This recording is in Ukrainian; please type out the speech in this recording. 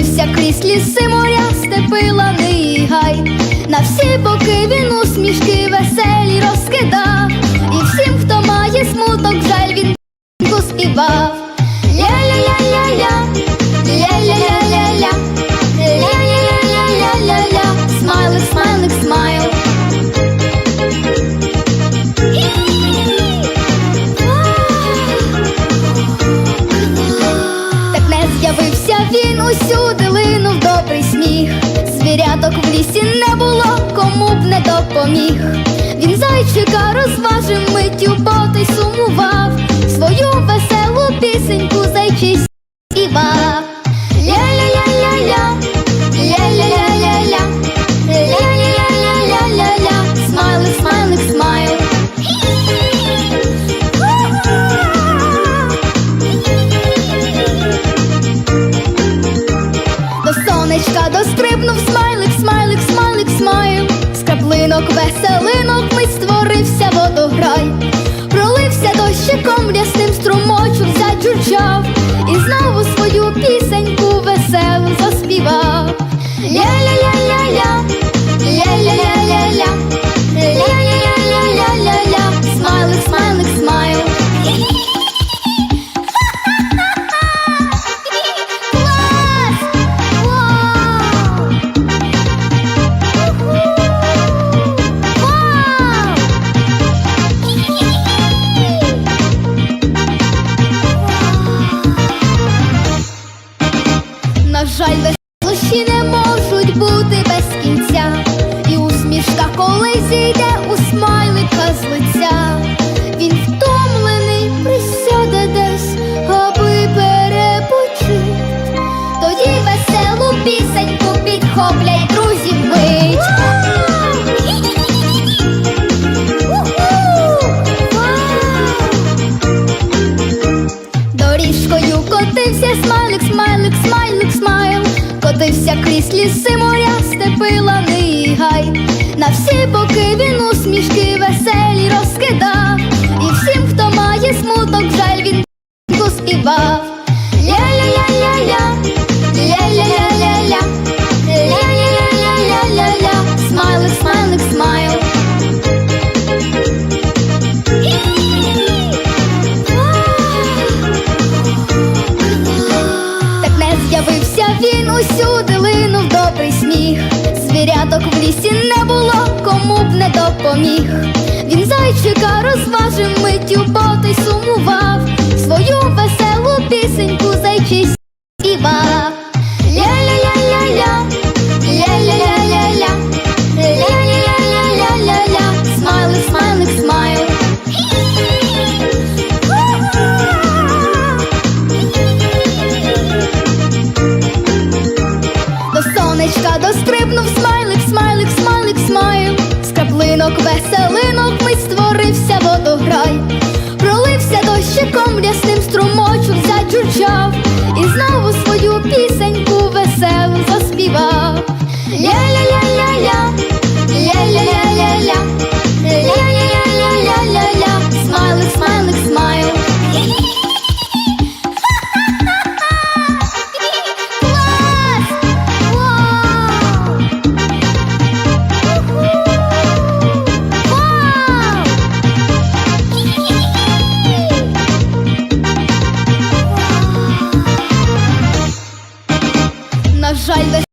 котився крізь ліси моря, степи лани і гай. На всі боки він усмішки веселі розкидав, Звіряток в лісі не було, кому б не допоміг. Він зайчика розважив миттю, бо той сумував. Краплинок веселинок ми створився водограй. Пролився дощиком рясним струмочок заджурчав і знову свою пісеньку веселу заспівав. Ля-ля-ля-ля-ля, жаль, веселощі не можуть бути без кінця, і усмішка, коли зійде у смайлика з лиця. Котився крізь ліси моря, степи лани і гай. На всі боки він усмішки веселі розкидав. І всім, хто має смуток, жаль він співав. Ля-ля-ля-ля-ля, ля-ля-ля-ля-ля, ля-ля-ля-ля-ля-ля, смайлик, смайлик, допоміг. Він зайчика розважив миттю, so На жаль, веселощі не